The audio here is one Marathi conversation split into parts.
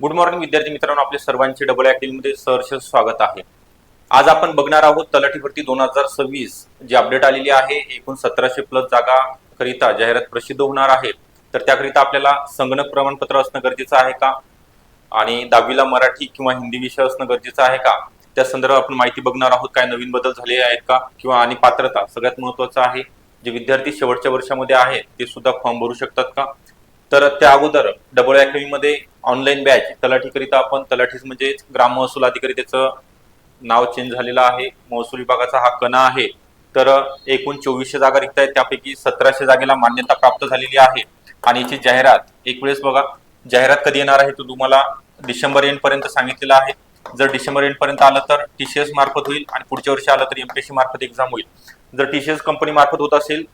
गुड मॉर्निंग विद्यार्थी मित्रांनो. आपले सर्वांचे डबलमध्ये सहर्ष स्वागत आहे. आज आपण बघणार आहोत तलाठी भरती दोन हजार सव्वीस जी अपडेट आलेली आहे. एकूण सतराशे प्लस जागा करिता जाहिरात प्रसिद्ध होणार आहे. तर त्याकरिता आपल्याला संगणक प्रमाणपत्र असणं गरजेचं आहे का? आणि दहावीला मराठी किंवा हिंदी विषय असणं गरजेचं आहे का? त्या संदर्भात आपण माहिती बघणार आहोत. काय नवीन बदल झाले आहेत का? किंवा आणि पात्रता सगळ्यात महत्वाचं आहे. जे विद्यार्थी शेवटच्या वर्षामध्ये आहेत ते सुद्धा फॉर्म भरू शकतात का? तर त्या अगोदर डबल अकॅडमी मध्ये ऑनलाईन बॅच तलाठीकरिता आपण तलाठीच म्हणजे ग्राम महसूल अधिकारी त्याचं नाव चेंज झालेलं आहे. महसूल विभागाचा हा कणा आहे. तर एकूण चोवीसशे जागा रिक्त आहेत. त्यापैकी सतराशे जागेला मान्यता प्राप्त झालेली आहे. आणि याची जाहिरात एक वेळेस बघा जाहिरात कधी येणार आहे तो तुम्हाला डिसेंबर एंड पर्यंत सांगितलेलं आहे. जर डिसेंबर एंड पर्यंत आलं तर टीसीएस मार्फत होईल आणि पुढच्या वर्षी आलं तर एमपीएससी मार्फत एक्झाम होईल. जर टीसीएस कंपनी मार्फत होत असेल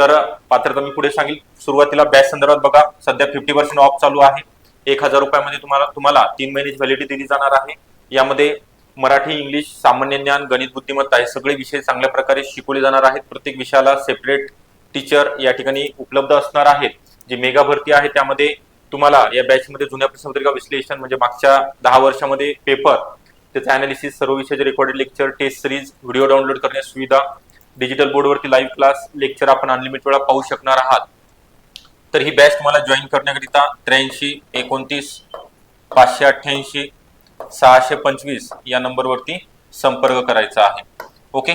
तर पात्रता मी पुढे सांगेल. सुरुवातीला बॅच संदर्भात बघा सध्या फिफ्टी पर्सेंट ऑफ चालू आहे. एक हजार रुपयामध्ये तुम्हाला तुम्हाला तीन महिन्याची व्हॅलिडिटी दिली जाणार आहे. यामध्ये मराठी इंग्लिश सामान्य ज्ञान गणित बुद्धिमत्ता हे सगळे विषय चांगल्या प्रकारे शिकवले जाणार आहेत. प्रत्येक विषयाला सेपरेट टीचर या ठिकाणी उपलब्ध असणार आहेत. जी मेगा भरती आहे त्यामध्ये तुम्हाला या बॅचमध्ये जुन्या प्रश्नपत्रिका विश्लेषण म्हणजे मागच्या दहा वर्षामध्ये पेपर त्याचं अनालिसिस सर्व विषयाचे recorded lecture test series video download करण्याची सुविधा डिजिटल बोर्डवरती लाईव्ह क्लास लेक्चर आपण अनलिमिटेड वेळा पाहू शकणार आहात. तर ही बॅच तुम्हाला जॉईन करण्याकरिता त्र्याऐंशी एकोणतीस पाचशे अठ्ठ्याऐंशी सहाशे पंचवीस या नंबरवरती संपर्क करायचा आहे. ओके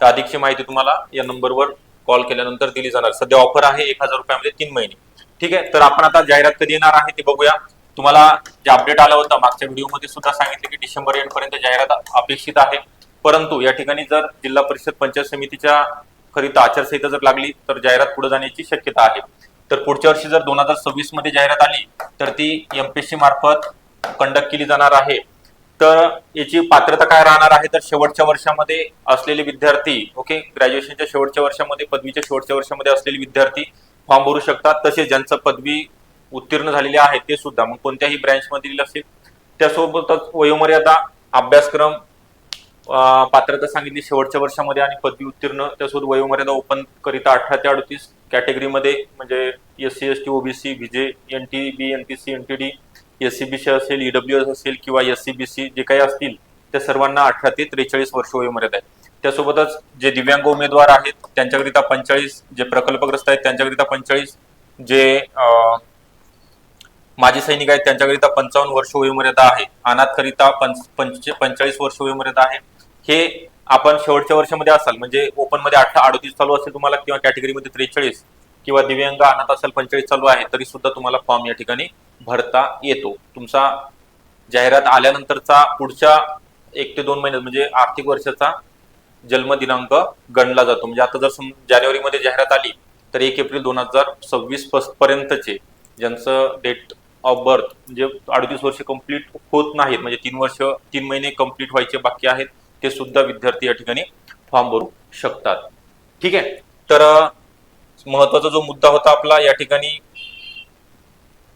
तर अधिकची माहिती तुम्हाला या नंबरवर कॉल केल्यानंतर दिली जाणार. सध्या ऑफर आहे एक हजार रुपयामध्ये तीन महिने. ठीक आहे? तर आपण आता जाहिरात कधी येणार आहे ते बघूया. तुम्हाला जे अपडेट आलं होतं मागच्या व्हिडिओमध्ये सुद्धा सांगितले की डिसेंबर एंड पर्यंत जाहिरात अपेक्षित आहे. परंतु या ठिकाणी जर जिल्हा परिषद पंचायत समितीच्या करिता आचारसंहिता जर लागली तर जाहिरात पुढे जाण्याची शक्यता आहे. तर पुढच्या वर्षी जर दोन हजार सव्वीसमध्ये जाहिरात आली तर ती एमपीएससी मार्फत कंडक्ट केली जाणार आहे. तर याची पात्रता काय राहणार आहे? तर शेवटच्या वर्षामध्ये असलेले विद्यार्थी ओके ग्रॅज्युएशनच्या शेवटच्या वर्षामध्ये पदवीच्या शेवटच्या वर्षामध्ये असलेले विद्यार्थी फॉर्म भरू शकतात. तसेच ज्यांचं पदवी उत्तीर्ण झालेले आहे ते सुद्धा. मग कोणत्याही ब्रँच मधील असेल त्यासोबतच वयोमर्यादा अभ्यासक्रम पात्रता सांगितली शेवटच्या वर्षामध्ये आणि पदवी उत्तीर्ण त्यासोबत वयोमर्यादा ओपन करिता अठरा ते अडतीस कॅटेगरीमध्ये म्हणजे S C S T OBC VJ N T B N T C N T D S C B C असेल ईडब्ल्यू एस असेल किंवा एस सी बी सी जे काही असतील त्या सर्वांना अठरा ते त्रेचाळीस वर्ष वयोमर्यादा आहे त्यासोबतच जे दिव्यांग उमेदवार आहेत त्यांच्याकरिता पंचाळीस जे प्रकल्पग्रस्त आहेत त्यांच्याकरिता पंचेचाळीस जे माजी सैनिक आहेत त्यांच्याकरिता पंचावन्न वर्ष वयोमर्यादा आहे. अनाथकरिता पंच पंच पंचेचाळीस वर्ष वयोमर्यादा आहे. हे आपण शेवटच्या वर्षामध्ये असाल म्हणजे ओपनमध्ये अठरा अडतीस चालू असेल तुम्हाला किंवा कॅटेगरीमध्ये त्रेचाळीस किंवा दिव्यांग अनाथ असेल पंचेचाळीस चालू आहे तरी सुद्धा तुम्हाला फॉर्म या ठिकाणी भरता येतो. तुमचा जाहिरात आल्यानंतरचा पुढच्या एक ते दोन महिन्यात म्हणजे आर्थिक वर्षाचा जन्मदिनांक गणला जातो. म्हणजे आता जर जानेवारीमध्ये जाहिरात आली तर एक एप्रिल दोन हजार सव्वीस पर्यंतचे ज्यांचं डेट ऑफ बर्थ म्हणजे अडतीस वर्ष कंप्लीट होत नाहीत म्हणजे तीन वर्ष तीन महिने कंप्लीट व्हायचे बाकी आहेत ते सुद्धा विद्यार्थी या ठिकाणी फॉर्म भरू शकतात. ठीक आहे? तर महत्त्वाचा जो मुद्दा होता आपला या ठिकाणी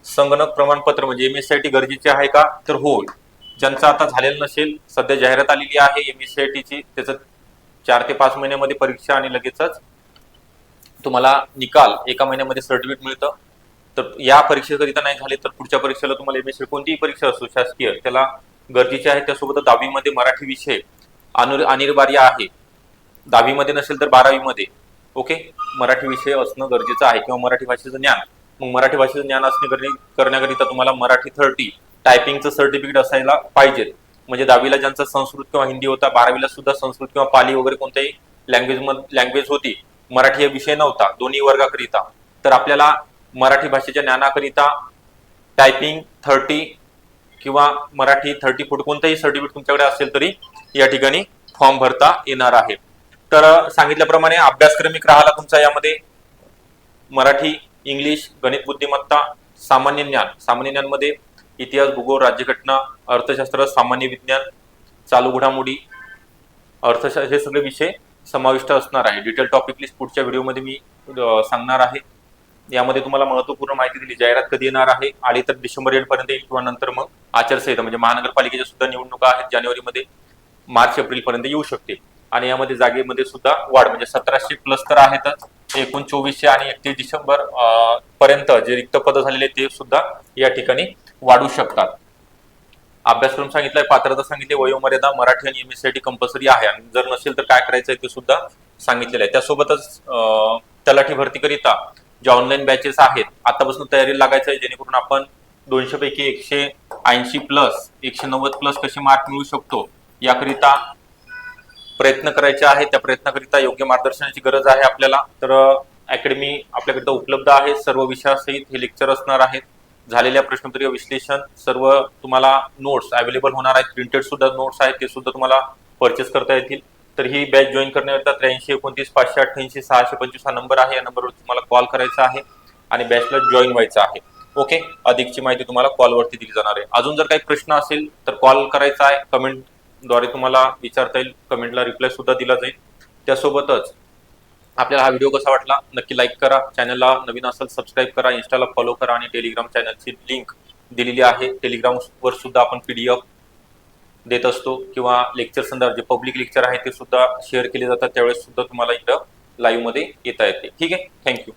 संगणक प्रमाणपत्र म्हणजे M S C I T गरजेचे आहे का? तर हो. ज्यांचं आता झालेलं नसेल सध्या जाहिरात आलेली आहे एम एस सी आय टीची त्याचं चार ते पाच महिन्यामध्ये परीक्षा आणि लगेचच तुम्हाला निकाल एका महिन्यामध्ये सर्टिफिकेट मिळतं. तर या परीक्षेकरिता नाही झाले तर पुढच्या परीक्षेला तुम्हाला एम एस सी कोणतीही परीक्षा असो शासकीय त्याला गरजेचे आहे त्यासोबत दहावीमध्ये मराठी विषय. अनु अनिवार्य आहे. दहावीमध्ये नसेल तर बारावीमध्ये. ओके? मराठी विषय असणं गरजेचं आहे किंवा मराठी भाषेचं ज्ञान. मग मराठी भाषेचं ज्ञान असणे गरजे- करण्याकरिता तुम्हाला मराठी थर्टी टायपिंगचं सर्टिफिकेट असायला पाहिजे. म्हणजे दहावीला ज्यांचा संस्कृत किंवा हिंदी होता बारावीला सुद्धा संस्कृत किंवा पाली वगैरे कोणत्याही लँग्वेज लँग्वेज होती. मराठी हा विषय नव्हता दोन्ही वर्गाकरिता. तर आपल्याला मराठी भाषेच्या ज्ञानाकरिता टायपिंग थर्टी किंवा मराठी थर्टी फूट कोणतंही सर्टिफिकेट तुमच्याकडे असेल तरी या ठिकाणी फॉर्म भरता येणार आहे. तर सांगितल्याप्रमाणे अभ्यासक्रमिक राहिला तुमचा यामध्ये मराठी इंग्लिश गणित बुद्धिमत्ता सामान्य ज्ञान सामान्य ज्ञानमध्ये इतिहास भूगोल राज्यघटना अर्थशास्त्र सामान्य विज्ञान चालू घडामोडी अर्थशास्त्र हे सगळे विषय समाविष्ट असणार आहे. डिटेल टॉपिक लिस्ट पुढच्या व्हिडिओमध्ये मी सांगणार आहे. यामध्ये तुम्हाला महत्त्वपूर्ण माहिती दिली. जाहिरात कधी येणार आहे? आली तर डिसेंबर एंड पर्यंत येईल किंवा नंतर मग आचारसंहिता म्हणजे महानगरपालिकेच्या सुद्धा निवडणुका आहेत जानेवारीमध्ये मार्च एप्रिल पर्यंत येऊ शकते. आणि यामध्ये जागेमध्ये सुद्धा वाढ म्हणजे सतराशे प्लस तर आहेतच एकूण चोवीसशे आणि एकतीस डिसेंबर पर्यंत जे रिक्त पद झालेले ते सुद्धा या ठिकाणी वाढू शकतात. अभ्यासक्रम सांगितलाय पात्रता सांगितली वयोमर्यादा मराठी आणि एम एस सी कंपल्सरी आहे. आणि जर नसेल तर काय करायचं ते सुद्धा सांगितलेलं आहे. त्यासोबतच अं, तलाठी भरतीकरिता ज्या ऑनलाईन बॅचेस आहेत आतापासून तयारी लागायचं आहे जेणेकरून आपण दोनशे पैकी एकशे ऐंशी प्लस एकशे नव्वद प्लस कसे मार्क मिळू शकतो याकरिता प्रयत्न करायचे आहे. त्या प्रयत्नाकरिता योग्य मार्गदर्शनाची गरज आहे आपल्याला. तर अकॅडमी आपल्याकरिता उपलब्ध आहे. सर्व विषयासहित हे लेक्चर असणार आहेत. झालेल्या प्रश्नोत्तरीय विश्लेषण सर्व तुम्हाला नोट्स अवेलेबल होणार आहेत. प्रिंटेड सुद्धा नोट्स आहेत. ते सुद्धा तुम्हाला परचेस करता येतील. तर ही बॅच जॉईन करण्याकरता त्र्याऐंशी एकोणतीस पाचशे अठ्ठ्याऐंशी सहाशे पंचवीस हा नंबर आहे. या नंबरवर तुम्हाला कॉल करायचा आहे आणि बॅचला जॉईन व्हायचं आहे. ओके अधिकची माहिती तुम्हाला कॉलवरती दिली जाणार आहे. अजून जर काही प्रश्न असेल तर कॉल करायचा आहे. कमेंटद्वारे तुम्हाला विचारता येईल. कमेंटला रिप्लाय सुद्धा दिला जाईल. त्यासोबतच आपल्याला हा व्हिडिओ कसा वाटला? नक्की लाईक करा. चॅनलला नवीन असेल सबस्क्राईब करा. इंस्टाला फॉलो करा आणि टेलिग्राम चॅनलची लिंक दिलेली आहे. टेलिग्रामवर सुद्धा आपण पीडीएफ देत असतो किंवा लेक्चर संदर्भात जे पब्लिक लेक्चर आहे ते सुद्धा शेअर केले जातात. त्यावेळेस सुद्धा तुम्हाला इथं लाईव्हमध्ये येता येते. ठीक आहे? थँक्यू